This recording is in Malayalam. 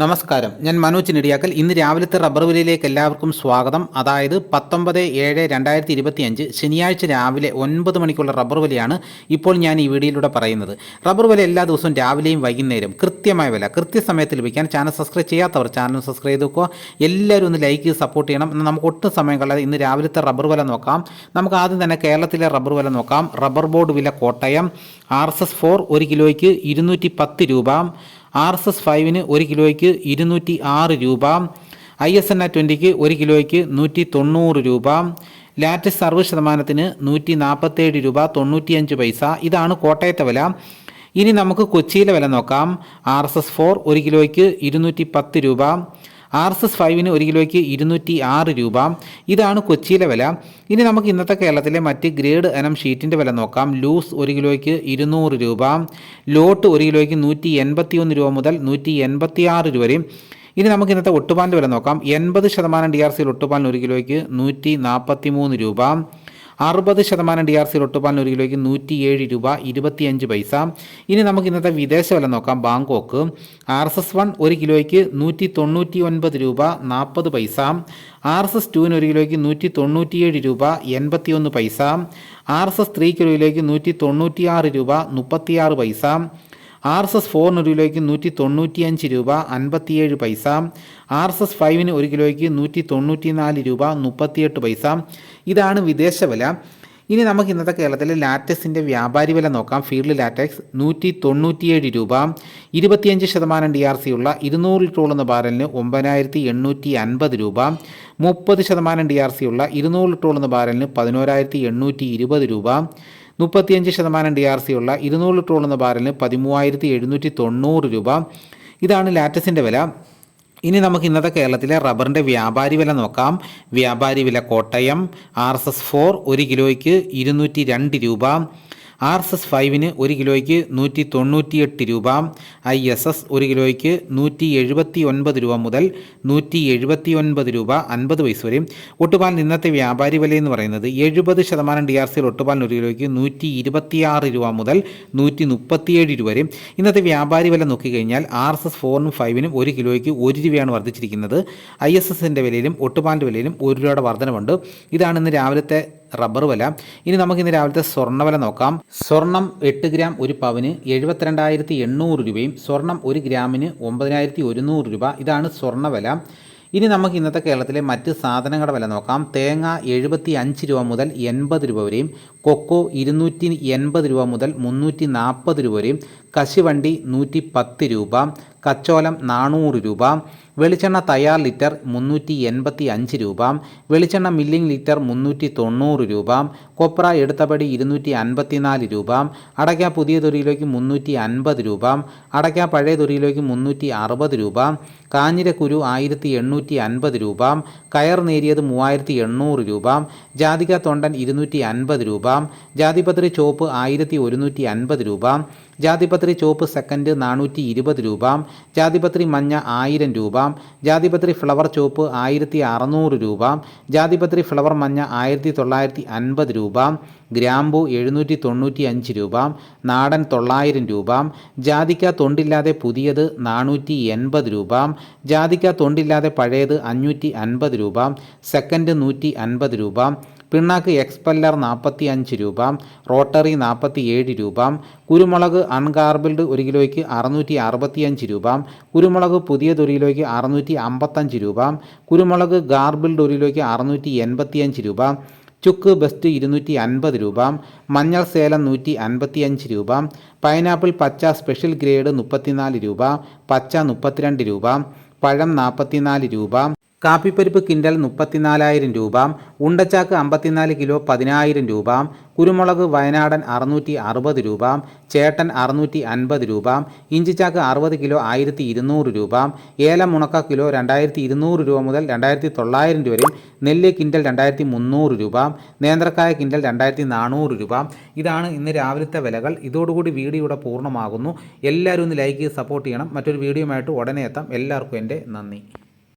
നമസ്കാരം. ഞാൻ മനോജ് നെടിയാക്കൽ. ഇന്ന് രാവിലത്തെ റബ്ബർ വിലയിലേക്ക് എല്ലാവർക്കും സ്വാഗതം. അതായത് പത്തൊമ്പത് ഏഴ് രണ്ടായിരത്തി ഇരുപത്തി അഞ്ച് ശനിയാഴ്ച രാവിലെ ഒൻപത് മണിക്കുള്ള റബ്ബർ വിലയാണ് ഇപ്പോൾ ഞാൻ ഈ വീഡിയോയിലൂടെ പറയുന്നത്. റബ്ബർ വില എല്ലാ ദിവസവും രാവിലെയും വൈകുന്നേരം കൃത്യമായ വില. കൃത്യസമയത്ത് ലഭിക്കാൻ ചാനൽ സബ്സ്ക്രൈബ് ചെയ്യാത്തവർ ചാനൽ സബ്സ്ക്രൈബ് ചെയ്ത് വെക്കുക. എല്ലാവരും ഒന്ന് ലൈക്ക് ചെയ്ത് സപ്പോർട്ട് ചെയ്യണം. നമുക്ക് ഒട്ടും സമയം കളയാതെ ഇന്ന് രാവിലത്തെ റബ്ബർ വില നോക്കാം. നമുക്ക് ആദ്യം തന്നെ കേരളത്തിലെ റബ്ബർ വില നോക്കാം. റബ്ബർ ബോർഡ് വില Kottayam. R S S four ഒരു കിലോയ്ക്ക് ഇരുന്നൂറ്റി പത്ത് രൂപ. ആർ എസ് എസ് ഫൈവിന് ഒരു കിലോയ്ക്ക് ഇരുന്നൂറ്റി ആറ് രൂപ ഐ എസ് എൻ ആ ട്വന്റിക്ക് ഒരു കിലോയ്ക്ക് നൂറ്റി തൊണ്ണൂറ് രൂപ ലാറ്റസ് അറുപത് ശതമാനത്തിന് നൂറ്റി നാൽപ്പത്തേഴ് രൂപ തൊണ്ണൂറ്റിയഞ്ച് പൈസ. ഇതാണ് കോട്ടയത്തെ വില. ഇനി നമുക്ക് കൊച്ചിയിലെ വില നോക്കാം. ആർ എസ് എസ് ഫോർ ഒരു കിലോയ്ക്ക് ഇരുന്നൂറ്റി പത്ത് രൂപ ആർ എസ് എസ് ഫൈവിന് ഒരു കിലോയ്ക്ക് ഇരുന്നൂറ്റി ആറ് രൂപ. ഇതാണ് കൊച്ചിയിലെ വില. ഇനി നമുക്ക് ഇന്നത്തെ കേരളത്തിലെ മറ്റ് ഗ്രേഡ് എനം ഷീറ്റിന്റെ വില നോക്കാം. ലൂസ് ഒരു കിലോയ്ക്ക് ഇരുന്നൂറ് രൂപ. ലോട്ട് ഒരു കിലോയ്ക്ക് നൂറ്റി എൺപത്തി ഒന്ന് രൂപ മുതൽ നൂറ്റി എൺപത്തി ആറ് രൂപ വരെയും ഇനി നമുക്ക് ഇന്നത്തെ ഒട്ടുപാലിന്റെ വില നോക്കാം. എൺപത് ശതമാനം ഡി ആർ സിയിൽ ഒട്ടുപാലിന് ഒരു കിലോയ്ക്ക് നൂറ്റി നാൽപ്പത്തി മൂന്ന് രൂപ. അറുപത് ശതമാനം ഡി ആർ സി ഒട്ടുപാലിന് ഒരു കിലോയ്ക്ക് നൂറ്റി ഏഴ് രൂപ ഇരുപത്തിയഞ്ച് പൈസ. ഇനി നമുക്ക് ഇന്നത്തെ വിദേശ വില നോക്കാം. Bangkok R S S one ഒരു കിലോയ്ക്ക് നൂറ്റി തൊണ്ണൂറ്റി ഒൻപത് രൂപ നാൽപ്പത് പൈസ. ആർ എസ് എസ് ടുവിന് ഒരു കിലോയ്ക്ക് നൂറ്റി തൊണ്ണൂറ്റിയേഴ് രൂപ എൺപത്തിയൊന്ന് പൈസ. ആർ എസ് എസ് ത്രീ കിലോയിലേക്ക് നൂറ്റി തൊണ്ണൂറ്റിയാറ് രൂപ മുപ്പത്തിയാറ് പൈസ. ആർ എസ് എസ് ഫോറിന് ഒരു കിലോയ്ക്ക് നൂറ്റി തൊണ്ണൂറ്റിയഞ്ച് രൂപ അൻപത്തിയേഴ് പൈസ. ആർ എസ് എസ് ഫൈവിന് ഒരു കിലോയ്ക്ക് നൂറ്റി തൊണ്ണൂറ്റി നാല് രൂപ മുപ്പത്തിയെട്ട് പൈസ. ഇതാണ് വിദേശ വില. ഇനി നമുക്ക് ഇന്നത്തെ കേരളത്തിലെ ലാറ്റക്സിന്റെ വ്യാപാരി വില നോക്കാം. ഫീൽഡ് ലാറ്റക്സ് നൂറ്റി തൊണ്ണൂറ്റിയേഴ് രൂപ. ഇരുപത്തിയഞ്ച് ശതമാനം ഡി ആർ സി ഉള്ള ഇരുന്നൂറ് ലിറ്റർ എന്ന ബാരലിന് ഒമ്പതിനായിരത്തി എണ്ണൂറ്റി അൻപത് രൂപ. മുപ്പത് ശതമാനം ഡി ആർ സി ഉള്ള ഇരുന്നൂറ് ലിറ്റർ എന്ന ബാരലിന് പതിനോരായിരത്തി എണ്ണൂറ്റി ഇരുപത് രൂപ. മുപ്പത്തിയഞ്ച് ശതമാനം ഡി ആർ സി ഉള്ള ഇരുന്നൂറ് ലിറ്റർ എന്ന ബാരലിന് പതിമൂവായിരത്തി എഴുന്നൂറ്റി തൊണ്ണൂറ് രൂപ. ഇതാണ് ലാറ്റസിന്റെ വില. ഇനി നമുക്ക് ഇന്നത്തെ കേരളത്തിലെ റബ്ബറിന്റെ വ്യാപാരി വില നോക്കാം. വ്യാപാരി വില Kottayam R S S four ഒരു കിലോയ്ക്ക് ഇരുന്നൂറ്റി രണ്ട് രൂപ. ആർ എസ് എസ് ഫൈവിന് ഒരു കിലോയ്ക്ക് നൂറ്റി തൊണ്ണൂറ്റിയെട്ട് രൂപ ഐ എസ് എസ് ഒരു കിലോയ്ക്ക് നൂറ്റി എഴുപത്തി ഒൻപത് രൂപ മുതൽ നൂറ്റി എഴുപത്തി ഒൻപത് രൂപ അൻപത് പൈസ വരെയും ഒട്ടുപാലിന് ഇന്നത്തെ വ്യാപാരി വില എന്ന് പറയുന്നത് എഴുപത് ശതമാനം ഡി ആർ സിയിൽ ഒട്ടുപാലിന് ഒരു കിലോയ്ക്ക് നൂറ്റി ഇരുപത്തിയാറ് രൂപ മുതൽ നൂറ്റി മുപ്പത്തിയേഴ് രൂപ വരെയും ഇന്നത്തെ വ്യാപാരി വില നോക്കിക്കഴിഞ്ഞാൽ ആർ എസ് എസ് ഫോറിനും ഫൈവിനും ഒരു കിലോയ്ക്ക് ഒരു രൂപയാണ് വർദ്ധിച്ചിരിക്കുന്നത്. ഐ എസ് എസിന്റെ വിലയിലും ഒട്ടുപാലിന്റെ വിലയിലും ഒരു രൂപയുടെ വർധനമുണ്ട് ഇതാണ് ഇന്ന് രാവിലത്തെ റബ്ബർ വില. ഇനി നമുക്ക് ഇന്ന് രാവിലത്തെ സ്വർണ വില നോക്കാം. സ്വർണം എട്ട് ഗ്രാം ഒരു പവന് എഴുപത്തിരണ്ടായിരത്തി എണ്ണൂറ് രൂപയും സ്വർണം ഒരു ഗ്രാമിന് ഒമ്പതിനായിരത്തി ഒരുന്നൂറ് രൂപ. ഇതാണ് സ്വർണ വില. ഇനി നമുക്ക് ഇന്നത്തെ കേരളത്തിലെ മറ്റ് സാധനങ്ങളുടെ വില നോക്കാം. തേങ്ങ എഴുപത്തി അഞ്ച് രൂപ മുതൽ എൺപത് രൂപ വരെയും കൊക്കോ ഇരുന്നൂറ്റി എൺപത് രൂപ മുതൽ മുന്നൂറ്റി നാൽപ്പത് രൂപ വരെയും കശുവണ്ടി നൂറ്റി പത്ത് രൂപ കച്ചോലം നാനൂറ് രൂപ വെളിച്ചെണ്ണ തയ്യാർ ലിറ്റർ മുന്നൂറ്റി എൺപത്തി അഞ്ച് രൂപ വെളിച്ചെണ്ണ മില്ലിംഗ് ലിറ്റർ മുന്നൂറ്റി തൊണ്ണൂറ് രൂപ കൊപ്ര എടുത്തപടി ഇരുന്നൂറ്റി അൻപത്തിനാല് രൂപ അടയ്ക്ക പുതിയ തൊരിയിലേക്ക് മുന്നൂറ്റി അൻപത് രൂപ അടയ്ക്ക പഴയ തൊരിയിലേക്ക് മുന്നൂറ്റി അറുപത് രൂപ കാഞ്ഞിരക്കുരു ആയിരത്തി എണ്ണൂറ്റി അൻപത് രൂപ കയർ നേരിയത് മൂവായിരത്തി എണ്ണൂറ് രൂപ ജാതിക തൊണ്ടൻ ഇരുന്നൂറ്റി അൻപത് രൂപ ജാതിപത്രി ചോപ്പ് ആയിരത്തി ഒരുന്നൂറ്റി അൻപത് രൂപ ജാതിപത്രി ചുവപ്പ് സെക്കൻഡ് നാനൂറ്റി ഇരുപത് രൂപ ജാതിപത്രി മഞ്ഞ ആയിരം രൂപ ജാതിപത്രി ഫ്ലവർ ചുവപ്പ് ആയിരത്തി അറുന്നൂറ് രൂപ ജാതിപത്രി ഫ്ലവർ മഞ്ഞ ആയിരത്തി തൊള്ളായിരത്തി അൻപത് രൂപ ഗ്രാമ്പു എഴുന്നൂറ്റി തൊണ്ണൂറ്റി അഞ്ച് രൂപ നാടൻ തൊള്ളായിരം രൂപ ജാതിക്ക തൊണ്ടില്ലാതെ പുതിയത് നാനൂറ്റി എൺപത് രൂപ ജാതിക്ക തൊണ്ടില്ലാതെ പഴയത് അഞ്ഞൂറ്റി അൻപത് രൂപ സെക്കൻഡ് നൂറ്റി അൻപത് രൂപ പിണ്ണാക്ക് എക്സ്പെല്ലർ നാൽപ്പത്തി അഞ്ച് രൂപ റോട്ടറി നാൽപ്പത്തി ഏഴ് രൂപ കുരുമുളക് അൺഗാർബിൾഡ് ഒരു കിലോയ്ക്ക് അറുന്നൂറ്റി അറുപത്തിയഞ്ച് രൂപ കുരുമുളക് പുതിയത് ഒരു കിലോയ്ക്ക് അറുന്നൂറ്റി അമ്പത്തഞ്ച് രൂപ കുരുമുളക് ഗാർബിൾഡ് ഒരു കിലോയ്ക്ക് അറുന്നൂറ്റി എൺപത്തിയഞ്ച് രൂപ ചുക്ക് ബെസ്റ്റ് ഇരുന്നൂറ്റി അൻപത് രൂപ മഞ്ഞൾ സേലം നൂറ്റി അൻപത്തിയഞ്ച് രൂപ പൈനാപ്പിൾ പച്ച സ്പെഷ്യൽ ഗ്രേഡ് മുപ്പത്തിനാല് രൂപ പച്ച മുപ്പത്തിരണ്ട് രൂപ പഴം നാൽപ്പത്തിനാല് രൂപ കാപ്പിപ്പരിപ്പ് കിൻഡൽ മുപ്പത്തിനാലായിരം രൂപ ഉണ്ടച്ചാക്ക് അമ്പത്തിനാല് കിലോ പതിനായിരം രൂപ കുരുമുളക് വയനാടൻ അറുന്നൂറ്റി അറുപത് രൂപ ചേട്ടൻ അറുന്നൂറ്റി അൻപത് രൂപ ഇഞ്ചിച്ചാക്ക് അറുപത് കിലോ ആയിരത്തി ഇരുന്നൂറ് രൂപ ഏലം മുണക്ക കിലോ രണ്ടായിരത്തി ഇരുന്നൂറ് രൂപ മുതൽ രണ്ടായിരത്തി തൊള്ളായിരം രൂപ നെല്ല് കിൻഡൽ രണ്ടായിരത്തി മുന്നൂറ് രൂപ നേന്ത്രക്കായ കിൻഡൽ രണ്ടായിരത്തി നാനൂറ് രൂപ. ഇതാണ് ഇന്ന് രാവിലത്തെ വിലകൾ. ഇതോടുകൂടി വീഡിയോ ഇവിടെ പൂർണമാകുന്നു. എല്ലാവരും ഒന്ന് ലൈക്ക് ചെയ്ത് സപ്പോർട്ട് ചെയ്യണം. മറ്റൊരു വീഡിയോയുമായിട്ട് ഉടനെ എത്താം. എല്ലാവർക്കും എന്റെ നന്ദി.